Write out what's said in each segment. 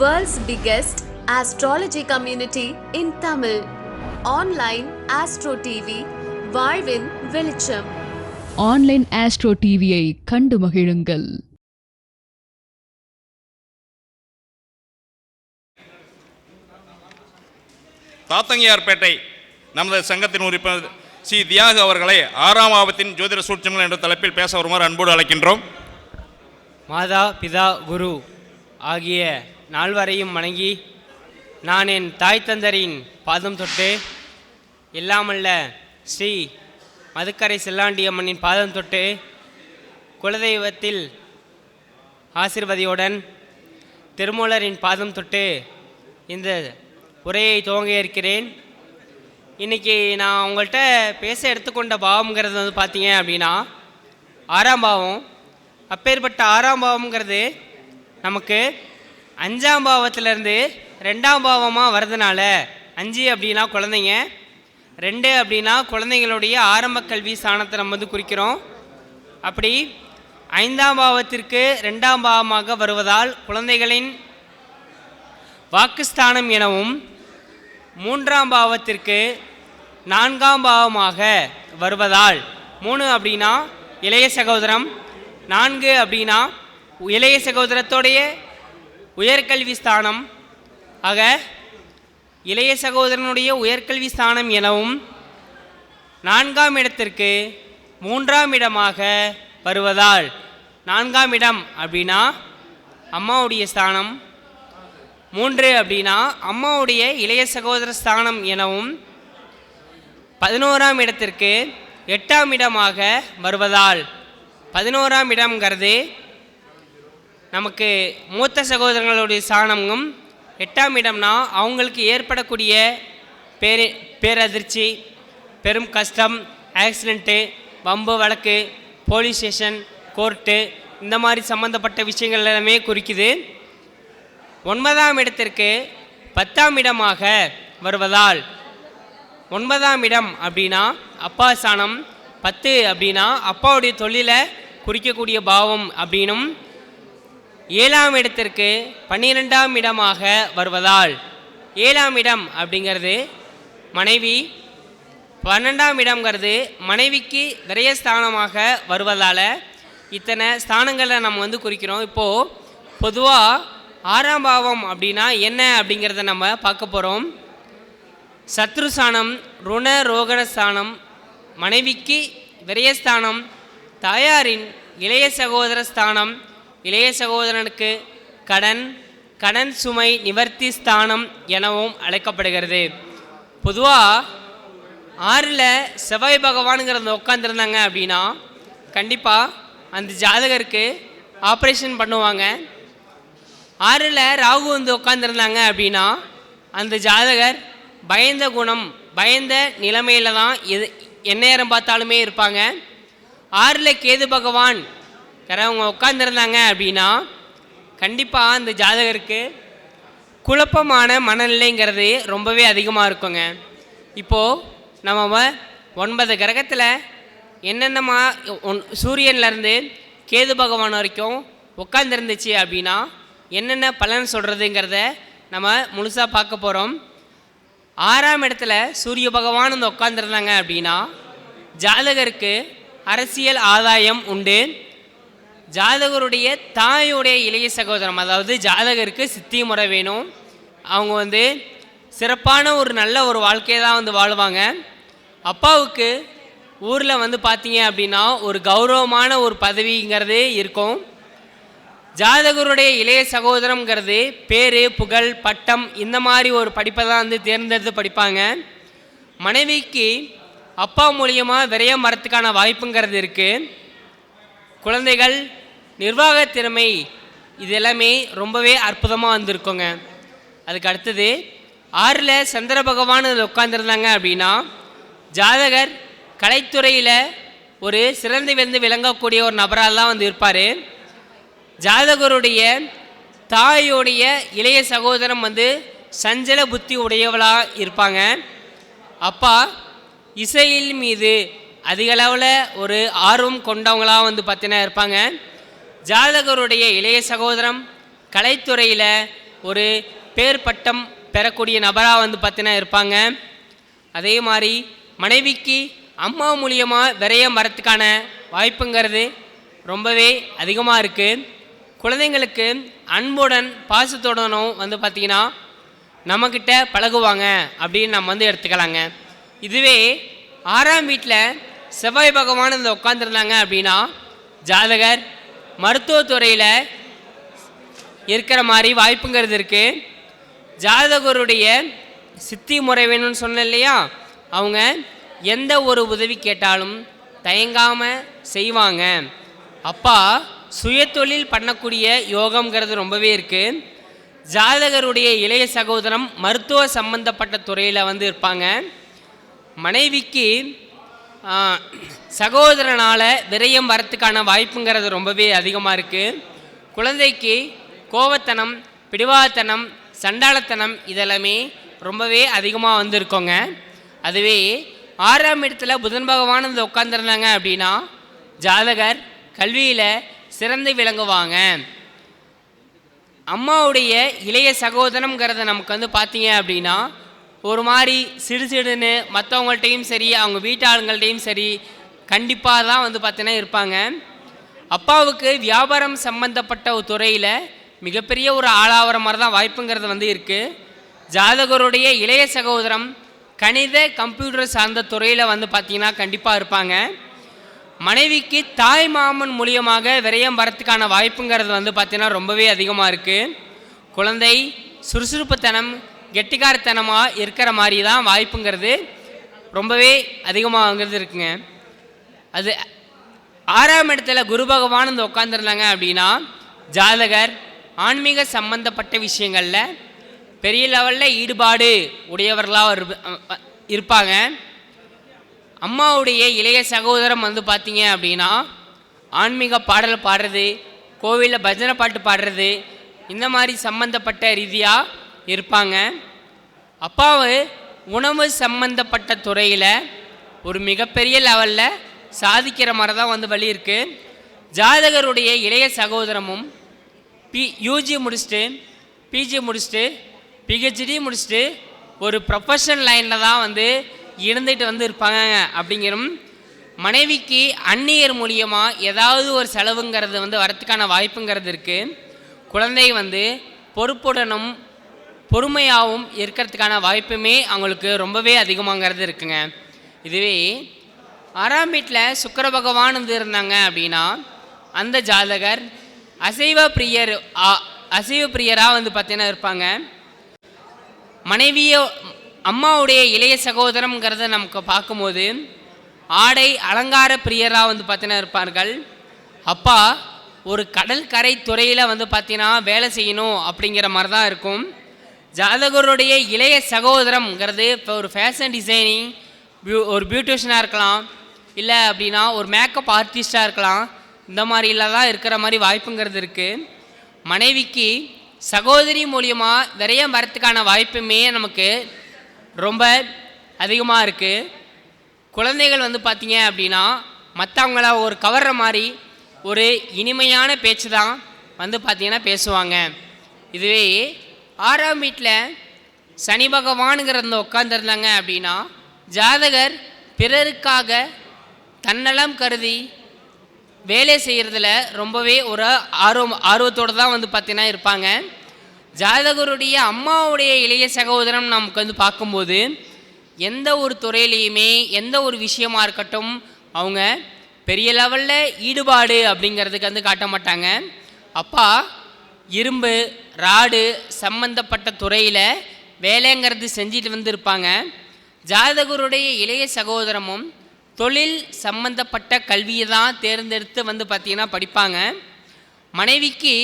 World's biggest astrology community in Tamil. Online Astro TV, வாழ்வின் வெளிச்சம். Online astro டிவியை கண்டு மகிழுங்கள். தாத்தங்கியார்பேட்டை நமது சங்கத்தின் உறுப்பினர் சி. தியாகு அவர்களை ஆறாம் ஆபத்தின் ஜோதிட சூட்சங்கள் என்ற தலைப்பில் பேச வருமாறு அன்போடு அழைக்கின்றோம். மாதா பிதா குரு ஆகிய நால்வரையும் வணங்கி நான் என் தாய் தந்தரின் பாதம் தொட்டு இல்லாமல்ல ஸ்ரீ மதுக்கரை செல்லாண்டியம்மனின் பாதம் தொட்டு குலதெய்வத்தில் ஆசிர்வதியுடன் திருமூலரின் பாதம் தொட்டு இந்த உரையை துவங்க இருக்கிறேன். இன்றைக்கி நான் உங்கள்கிட்ட பேச எடுத்துக்கொண்ட பாவம்ங்கிறது வந்து பார்த்தீங்க அப்படின்னா ஆறாம் பாவம். அப்பேற்பட்ட ஆறாம் பாவம்ங்கிறது நமக்கு அஞ்சாம் பாவத்திலேருந்து ரெண்டாம் பாவமாக வர்றதுனால அஞ்சு அப்படின்னா குழந்தைங்க ரெண்டு அப்படின்னா குழந்தைங்களுடைய ஆரம்ப கல்வி ஸ்தானத்தை நம்ம வந்து குறிக்கிறோம். அப்படி ஐந்தாம் பாவத்திற்கு ரெண்டாம் பாவமாக வருவதால் குழந்தைகளின் வாக்குஸ்தானம் எனவும் மூன்றாம் பாவத்திற்கு நான்காம் பாவமாக வருவதால் மூணு அப்படின்னா இளைய சகோதரம் நான்கு அப்படின்னா இளைய சகோதரத்தோடைய உயர்கல்வி ஸ்தானம். ஆக இளைய சகோதரனுடைய உயர்கல்வி ஸ்தானம் எனவும் நான்காம் இடத்திற்கு மூன்றாம் இடமாக வருவதால் நான்காம் இடம் அப்படின்னா அம்மாவுடைய ஸ்தானம். மூன்று அப்படின்னா அம்மாவுடைய இளைய சகோதர ஸ்தானம் எனவும் பதினோராம் இடத்திற்கு எட்டாம் இடமாக வருவதால் பதினோராம் இடம்ங்கிறது நமக்கு மூத்த சகோதரங்களுடைய சாணமும் எட்டாம் இடம்னா அவங்களுக்கு ஏற்படக்கூடிய பேரு பேரதிர்ச்சி பெரும் கஷ்டம் ஆக்சிடெண்ட்டு வம்பு வழக்கு போலீஸ் ஸ்டேஷன் கோர்ட்டு இந்த மாதிரி சம்மந்தப்பட்ட விஷயங்கள் எல்லாமே குறிக்குது. ஒன்பதாம் இடத்திற்கு பத்தாம் இடமாக வருவதால் ஒன்பதாம் இடம் அப்படின்னா அப்பா சாணம் பத்து அப்படின்னா அப்பாவுடைய தொழிலை குறிக்கக்கூடிய பாவம் அப்படின்னும் ஏழாம் இடத்திற்கு பன்னிரெண்டாம் இடமாக வருவதால் ஏழாம் இடம் அப்படிங்கிறது மனைவி பன்னெண்டாம் இடம்ங்கிறது மனைவிக்கு விரயஸ்தானமாக வருவதால் இத்தனை ஸ்தானங்களை நம்ம வந்து குறிக்கிறோம். இப்போது பொதுவாக ஆறாம் பாவம் அப்படின்னா என்ன அப்படிங்கிறத நம்ம பார்க்க போகிறோம் சத்ருஸ்தானம் ருண ரோகண ஸ்தானம் மனைவிக்கு விரயஸ்தானம் தாயாரின் இளைய சகோதர ஸ்தானம் இளைய சகோதரனுக்கு கடன் கடன் சுமை நிவர்த்தி ஸ்தானம் எனவும் அழைக்கப்படுகிறது. பொதுவாக ஆறில் செவ்வாய் பகவானுங்கிறத உட்காந்துருந்தாங்க அப்படின்னா கண்டிப்பாக அந்த ஜாதகருக்கு ஆப்ரேஷன் பண்ணுவாங்க. ஆறில் ராகு வந்து உட்காந்துருந்தாங்க அப்படின்னா அந்த ஜாதகர் பயந்த குணம் பயந்த நிலைமையில தான் எது எந்நேரம் பார்த்தாலுமே இருப்பாங்க. ஆறில் கேது பகவான் அவங்க உட்காந்துருந்தாங்க அப்படின்னா கண்டிப்பாக அந்த ஜாதகருக்கு குழப்பமான மனநிலைங்கிறது ரொம்பவே அதிகமாக இருக்குங்க. இப்போது நம்ம ஒன்பது கிரகத்தில் என்னென்னமா ஒன் சூரியன்லேருந்து கேது பகவான் வரைக்கும் உட்காந்துருந்துச்சு அப்படின்னா என்னென்ன பலன் சொல்கிறதுங்கிறத நம்ம முழுசாக பார்க்க போகிறோம் ஆறாம் இடத்துல சூரிய பகவான் வந்து உட்காந்துருந்தாங்க அப்படின்னா ஜாதகருக்கு அரசியல் ஆதாயம் உண்டு. ஜாதகருடைய தாயுடைய இளைய சகோதரம் அதாவது ஜாதகருக்கு சித்தி முறை வேணும். அவங்க வந்து சிறப்பான ஒரு நல்ல ஒரு வாழ்க்கையை தான் வந்து வாழ்வாங்க. அப்பாவுக்கு ஊரில் வந்து பார்த்தீங்க அப்படின்னா ஒரு கௌரவமான ஒரு பதவிங்கிறது இருக்கும். ஜாதகருடைய இளைய சகோதரம்ங்கிறது பேர் புகழ் பட்டம் இந்த மாதிரி ஒரு படிப்பை தான் வந்து தேர்ந்தெடுத்து படிப்பாங்க. மனைவிக்கு அப்பா மூலியமாக விரைய வரத்துக்கான வாய்ப்புங்கிறது இருக்குது குழந்தைகள் நிர்வாக திறமை இது எல்லாமே ரொம்பவே அற்புதமாக வந்திருக்குங்க. அதுக்கு அடுத்தது ஆறில் சந்திர பகவான் அதில் உட்காந்துருந்தாங்க அப்படின்னா ஜாதகர் கலைத்துறையில் ஒரு சிறந்து விழுந்து விளங்கக்கூடிய ஒரு நபராக தான் வந்து இருப்பார். ஜாதகருடைய தாயோடைய இளைய சகோதரம் வந்து சஞ்சல புத்தி உடையவளாக இருப்பாங்க. அப்பா இசையில் மீது அதிகளவில் ஒரு ஆர்வம் கொண்டவங்களாக வந்து பார்த்தீங்கன்னா இருப்பாங்க. ஜாதகருடைய இளைய சகோதரம் கலைத்துறையில் ஒரு பேர் பட்டம் பெறக்கூடிய நபராக வந்து பார்த்தீங்கன்னா இருப்பாங்க. அதே மாதிரி மனைவிக்கு அம்மா மூலியமாக விரயம் வரத்துக்கான வாய்ப்புங்கிறது ரொம்பவே அதிகமாக இருக்குது குழந்தைங்களுக்கு அன்புடன் பாசத்துடனும் வந்து பார்த்திங்கன்னா நம்மக்கிட்ட பழகுவாங்க அப்படின்னு நம்ம வந்து எடுத்துக்கலாங்க. இதுவே ஆறாம் வீட்டில் செவ்வாய் பகவான் இந்த உட்காந்துருந்தாங்க அப்படின்னா ஜாதகர் மருத்துவத்துறையில் இருக்கிற மாதிரி வாய்ப்புங்கிறது இருக்குது ஜாதகருடைய சித்தி முறை வேணும்னு சொன்னேன் இல்லையா? அவங்க எந்த ஒரு உதவி கேட்டாலும் தயங்காமல் செய்வாங்க. அப்பா சுயதொழில் பண்ணக்கூடிய யோகம்ங்கிறது ரொம்பவே இருக்குது ஜாதகருடைய இளைய சகோதரம் மருத்துவ சம்பந்தப்பட்ட துறையில் வந்து இருப்பாங்க. மனைவிக்கு சகோதரனால் விரயம் வரத்துக்கான வாய்ப்புங்கிறது ரொம்பவே அதிகமாக இருக்குது குழந்தைக்கு கோவத்தனம் பிடிவாதத்தனம் சண்டாளத்தனம் இதெல்லாமே ரொம்பவே அதிகமாக வந்திருக்கோங்க. அதுவே ஆறாம் இடத்துல புதன் பகவான் வந்து உட்காந்துருந்தாங்க அப்படின்னா ஜாதகர் கல்வியில் சிறந்து விளங்குவாங்க. அம்மாவுடைய இளைய சகோதரங்கிறத நமக்கு வந்து பார்த்தீங்க அப்படின்னா ஒரு மாதிரி சிடு சிடுன்னு மற்றவங்கள்ட்டையும் சரி அவங்க வீட்டாளுங்கள்ட்டையும் சரி கண்டிப்பாக தான் வந்து பார்த்தீங்கன்னா இருப்பாங்க. அப்பாவுக்கு வியாபாரம் சம்பந்தப்பட்ட ஒரு துறையில் மிகப்பெரிய ஒரு ஆளாகிற மாதிரி தான் வாய்ப்புங்கிறது வந்து இருக்குது ஜாதகருடைய இளைய சகோதரம் கணித கம்ப்யூட்டர் சார்ந்த துறையில் வந்து பார்த்தீங்கன்னா கண்டிப்பாக இருப்பாங்க. மனைவிக்கு தாய் மாமன் மூலியமாக விரயம் வரத்துக்கான வாய்ப்புங்கிறது வந்து பார்த்திங்கன்னா ரொம்பவே அதிகமாக இருக்குது குழந்தை சுறுசுறுப்புத்தனம் கெட்டிக்காரத்தனமாக இருக்கிற மாதிரி தான் வாய்ப்புங்கிறது ரொம்பவே அதிகமாகங்கிறது இருக்குங்க. அது ஆறாம் இடத்துல குரு பகவான் வந்து உட்காந்துருந்தாங்க அப்படின்னா ஜாதகர் ஆன்மீக சம்பந்தப்பட்ட விஷயங்களில் பெரிய லெவலில் ஈடுபாடு உடையவர்களாக இருப்பாங்க. அம்மாவுடைய இளைய சகோதரம் வந்து பார்த்தீங்க அப்படின்னா ஆன்மீக பாடல் பாடுறது கோவிலில் பஜனை பாட்டு பாடுறது இந்த மாதிரி சம்பந்தப்பட்ட ரீதியாக இருப்பாங்க. அப்பாவு உணவு சம்பந்தப்பட்ட துறையில் ஒரு மிகப்பெரிய லெவலில் சாதிக்கிற மாதிரி தான் வந்து வழி இருக்குது ஜாதகருடைய இளைய சகோதரமும் பி யூஜி முடிச்சுட்டு பிஜி முடிச்சுட்டு பிஹெச்டி முடிச்சுட்டு ஒரு ப்ரொஃபஷனல் லைனில் தான் வந்து இருந்துட்டு வந்து இருப்பாங்க அப்படிங்கிறோம் மனைவிக்கு அந்நியர் மூலியமாக ஏதாவது ஒரு செலவுங்கிறது வந்து வரத்துக்கான வாய்ப்புங்கிறது இருக்குது குழந்தை வந்து பொறுப்புடனும் பொறுமையாகவும் இருக்கிறதுக்கான வாய்ப்புமே அவங்களுக்கு ரொம்பவே அதிகமாங்கிறது இருக்குங்க. இதுவே ஆறாம் வீட்டில் சுக்கர பகவான் வந்து இருந்தாங்க அப்படின்னா அந்த ஜாதகர் அசைவ பிரியர் அசைவ பிரியராக வந்து பார்த்தீங்கன்னா இருப்பாங்க. மனைவியோ அம்மாவுடைய இளைய சகோதரங்கிறத நமக்கு பார்க்கும்போது ஆடை அலங்கார பிரியராக வந்து பார்த்தீங்கன்னா இருப்பார்கள். அப்பா ஒரு கடற்கரை துறையில் வந்து பார்த்தீங்கன்னா வேலை செய்யணும் அப்படிங்கிற மாதிரி தான் இருக்கும். ஜாதகருடைய இளைய சகோதரம்ங்கிறது இப்போ ஒரு ஃபேஷன் டிசைனிங் பியூ ஒரு பியூட்டிஷியனாக இருக்கலாம் இல்லை அப்படின்னா ஒரு மேக்கப் ஆர்டிஸ்டாக இருக்கலாம் இந்த மாதிரிலாம் தான் இருக்கிற மாதிரி வாய்ப்புங்கிறது இருக்குது மனைவிக்கு சகோதரி மூலியமாக விரையம் வரத்துக்கான வாய்ப்புமே நமக்கு ரொம்ப அதிகமாக இருக்குது குழந்தைகள் வந்து பார்த்தீங்க அப்படின்னா மற்றவங்கள ஒரு கவர்ற மாதிரி ஒரு இனிமையான பேச்சு தான் வந்து பார்த்தீங்கன்னா பேசுவாங்க. இதுவே ஆறாம் வீட்டில் சனி பகவானுங்கிறத உட்காந்துருந்தாங்க அப்படின்னா ஜாதகர் பிறருக்காக தன்னலம் கருதி வேலை செய்கிறதுல ரொம்பவே ஒரு ஆர்வம் ஆர்வத்தோடு தான் வந்து பார்த்தீங்கன்னா இருப்பாங்க. ஜாதகருடைய அம்மாவுடைய இளைய சகோதரம் நமக்கு வந்து பார்க்கும்போது எந்த ஒரு துறையிலையுமே எந்த ஒரு விஷயமா இருக்கட்டும் அவங்க பெரிய லெவலில் ஈடுபாடு அப்படிங்கிறதுக்கு வந்து காட்ட மாட்டாங்க. அப்பா இரும்பு ராடு சம்பந்தப்பட்ட துறையில் வேலைங்கிறது செஞ்சுட்டு வந்து இருப்பாங்க ஜாதகருடைய இளைய சகோதரமும் தொழில் சம்பந்தப்பட்ட கல்வியை தான் தேர்ந்தெடுத்து வந்து பார்த்திங்கன்னா படிப்பாங்க. மனைவிக்கு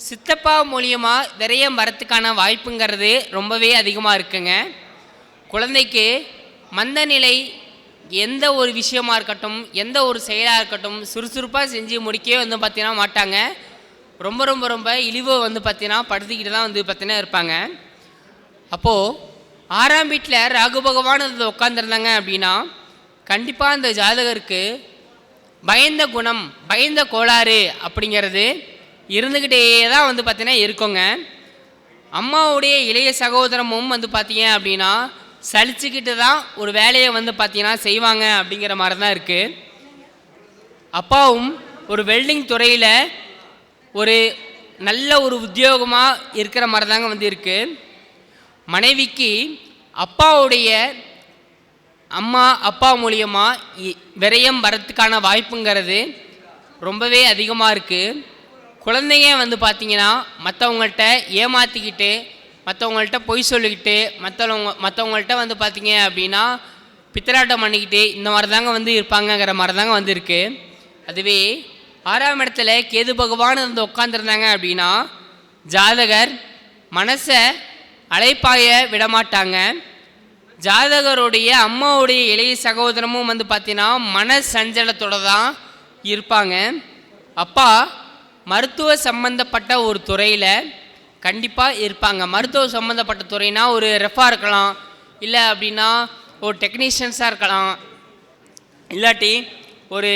சித்தப்பா மூலியமாக விரயம் வரத்துக்கான வாய்ப்புங்கிறது ரொம்பவே அதிகமாக இருக்குங்க. குழந்தைக்கு மந்த நிலை எந்த ஒரு விஷயமாக இருக்கட்டும் எந்த ஒரு செயலாக இருக்கட்டும் சுறுசுறுப்பாக செஞ்சு முடிக்கவே வந்து பார்த்திங்கன்னா மாட்டாங்க. ரொம்ப ரொம்ப ரொம்ப இழிவோ வந்து பார்த்தீங்கன்னா படுத்திக்கிட்டு தான் வந்து பார்த்தீங்கன்னா இருப்பாங்க. அப்போது ஆறாம் வீட்டில் ராகு பகவான் வந்து உட்காந்துருந்தாங்க அப்படின்னா கண்டிப்பாக அந்த ஜாதகருக்கு பயந்த குணம் பயந்த கோளாறு அப்படிங்கிறது இருந்துக்கிட்டே தான் வந்து பார்த்தீங்கன்னா இருக்கோங்க. அம்மாவுடைய இளைய சகோதரமும் வந்து பார்த்தீங்க அப்படின்னா சலிச்சுக்கிட்டு தான் ஒரு வேலையை வந்து பார்த்தீங்கன்னா செய்வாங்க அப்படிங்கிற மாதிரி தான் இருக்குது அப்பாவும் ஒரு வெல்டிங் துறையில் ஒரு நல்ல ஒரு உத்தியோகமாக இருக்கிற மாதிரி தாங்க வந்து இருக்குது மனைவிக்கு அப்பாவுடைய அம்மா அப்பா மூலியமாக விரயம் வரத்துக்கான வாய்ப்புங்கிறது ரொம்பவே அதிகமாக இருக்குது குழந்தைங்க வந்து பார்த்திங்கன்னா மற்றவங்கள்ட்ட ஏமாற்றிக்கிட்டு மற்றவங்கள்ட்ட பொய் சொல்லிக்கிட்டு மற்றவங்க மற்றவங்கள்ட்ட வந்து பார்த்திங்க அப்படின்னா பித்தராட்டம் பண்ணிக்கிட்டு இந்த மாதிரி தாங்க வந்து இருப்பாங்கங்கிற மாதிரி தாங்க வந்து இருக்குது அதுவே ஆறாம் இடத்துல கேது பகவான் வந்து உட்காந்துருந்தாங்க அப்படின்னா ஜாதகர் மனசை அழைப்பாய விடமாட்டாங்க. ஜாதகருடைய அம்மாவுடைய இளைய சகோதரமும் வந்து பார்த்தீங்கன்னா மன சஞ்சலத்தோட தான் இருப்பாங்க. அப்பா மருத்துவ சம்பந்தப்பட்ட ஒரு துறையில் கண்டிப்பாக இருப்பாங்க. மருத்துவ சம்மந்தப்பட்ட துறைனா ஒரு ரெஃபாக இருக்கலாம் இல்லை அப்படின்னா ஒரு டெக்னீஷியன்ஸாக இருக்கலாம். இல்லாட்டி ஒரு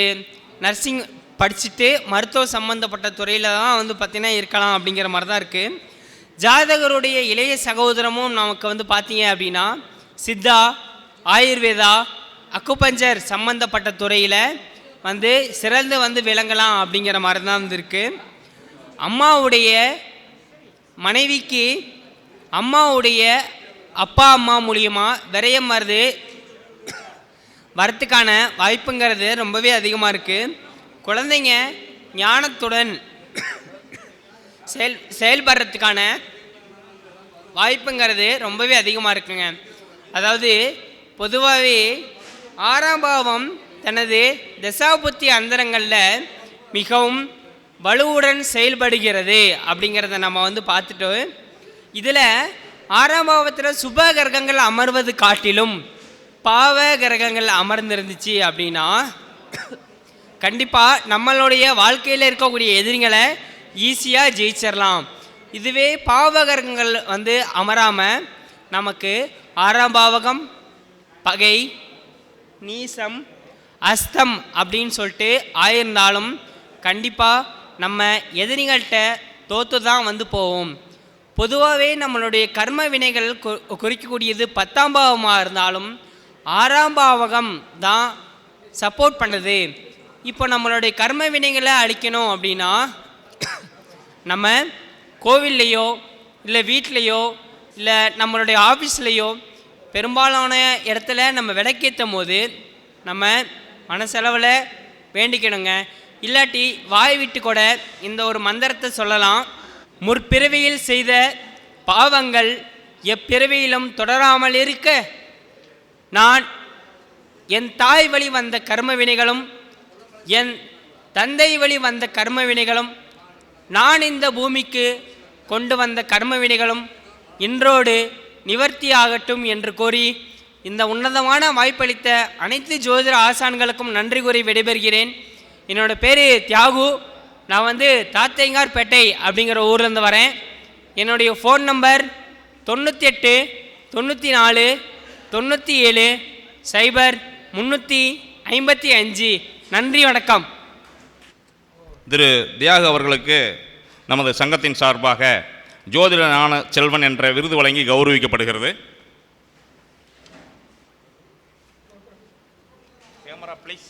நர்சிங் படிச்சுட்டு மருத்துவ சம்மந்தப்பட்ட துறையில் தான் வந்து பார்த்திங்கன்னா இருக்கலாம் அப்படிங்கிற மாதிரி தான் இருக்குது ஜாதகருடைய இளைய சகோதரமும் நமக்கு வந்து பார்த்தீங்க அப்படின்னா சித்தா ஆயுர்வேதா அக்குபஞ்சர் சம்மந்தப்பட்ட துறையில் வந்து சிறந்து வந்து விளங்கலாம் அப்படிங்கிற மாதிரி தான் வந்து அம்மாவுடைய மனைவிக்கு அம்மாவுடைய அப்பா அம்மா மூலியமாக விரைய மருந்து வரத்துக்கான வாய்ப்புங்கிறது ரொம்பவே அதிகமாக இருக்குது குழந்தைங்க ஞானத்துடன் செயல் செயல்படுறதுக்கான வாய்ப்புங்கிறது ரொம்பவே அதிகமாக இருக்குங்க. அதாவது பொதுவாகவே ஆறாம் பாவம் தனது தசாபுத்தி அந்தரங்களில் மிகவும் வலுவுடன் செயல்படுகிறது அப்படிங்கிறத நம்ம வந்து பார்த்துட்டு இதில் ஆறாம் பாவத்தில் சுப கிரகங்கள் அமர்வது காட்டிலும் பாவ கிரகங்கள் அமர்ந்திருந்துச்சு அப்படின்னா கண்டிப்பாக நம்மளுடைய வாழ்க்கையில் இருக்கக்கூடிய எதிரிகளை ஈஸியாக ஜெயிச்சிடலாம் இதுவே பாவகரங்கள் வந்து அமராமல் நமக்கு ஆறாம் பாவகம் பகை நீசம் அஸ்தம் அப்படின்னு சொல்லிட்டு ஆயிருந்தாலும் கண்டிப்பாக நம்ம எதிரிகள்கிட்ட தோத்து தான் வந்து போவோம். பொதுவாகவே நம்மளுடைய கர்ம வினைகள் கு- குறிக்கக்கூடியது பத்தாம் பாவமாக இருந்தாலும் ஆறாம் பாவகம் தான் சப்போர்ட் பண்ணுது. இப்போ நம்மளுடைய கர்ம வினைகளை அழிக்கணும் அப்படின்னா நம்ம கோவில்லையோ இல்லை வீட்லேயோ இல்லை நம்மளுடைய ஆஃபீஸ்லேயோ பெரும்பாலான இடத்துல நம்ம விளக்கேற்றும் போது நம்ம மனசளவில் வேண்டிக்கணுங்க. இல்லாட்டி வாய் விட்டு கூட இந்த ஒரு மந்திரத்தை சொல்லலாம். முற்பிறவியில் செய்த பாவங்கள் எப்பிறவியிலும் தொடராமல் இருக்க. நான் என் தாய் வழி வந்த கர்ம வினைகளும் என் தந்தை வழி வந்த கர்ம வினைகளும் நான் இந்த பூமிக்கு கொண்டு வந்த கர்ம வினைகளும் இன்றோடு நிவர்த்தி ஆகட்டும் என்று கூறி இந்த உன்னதமான வாய்ப்பளித்த அனைத்து ஜோதிட ஆசான்களுக்கும் நன்றி கூறி விடைபெறுகிறேன். என்னோட பேர் தியாகு. நான் வந்து தாத்தையங்கார்பேட்டை அப்படிங்கிற ஊர்லேருந்து வரேன். என்னுடைய ஃபோன் நம்பர் தொண்ணூற்றி எட்டு தொண்ணூற்றி நாலு தொண்ணூற்றி ஏழு சைபர் முந்நூற்றி ஐம்பத்தி அஞ்சு. நன்றி வணக்கம். திரு தியாக அவர்களுக்கு நமது சங்கத்தின் சார்பாக ஜோதிட ஞான செல்வன் என்ற விருது வழங்கி கௌரவிக்கப்படுகிறது. Camera please